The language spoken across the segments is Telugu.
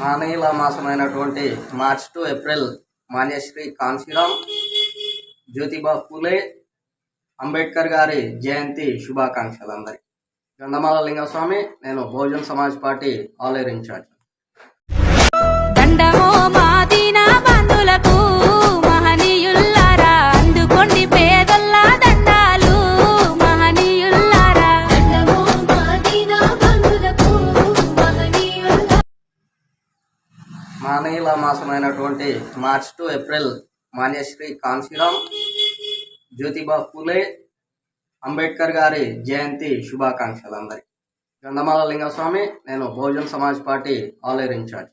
మానీల మాసమైనటువంటి March to April Manyashri Kanshiram Jyotiba పూలే అంబేద్కర్ గారి జయంతి శుభాకాంక్షలు అందరి గంధమాల లింగస్వామి నేను Bahujan Samaj party all incharge. మానవీల మాసమైనటువంటి March to April Manyashri Kanshiram Jyotiba Phule Ambedkar గారి జయంతి శుభాకాంక్షలు అందరి గంధమాల లింగస్వామి నేను Bahujan Samaj party all incharge.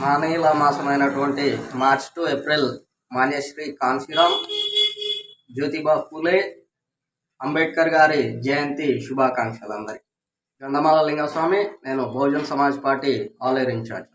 మానవీల మాసమైనటువంటి March to April Manyashri Kanshiram Jyotiba పూలే అంబేద్కర్ గారి జయంతి శుభాకాంక్షలు అందరికీ గంధమాల లింగస్వామి నేను Bahujan Samaj party all incharge.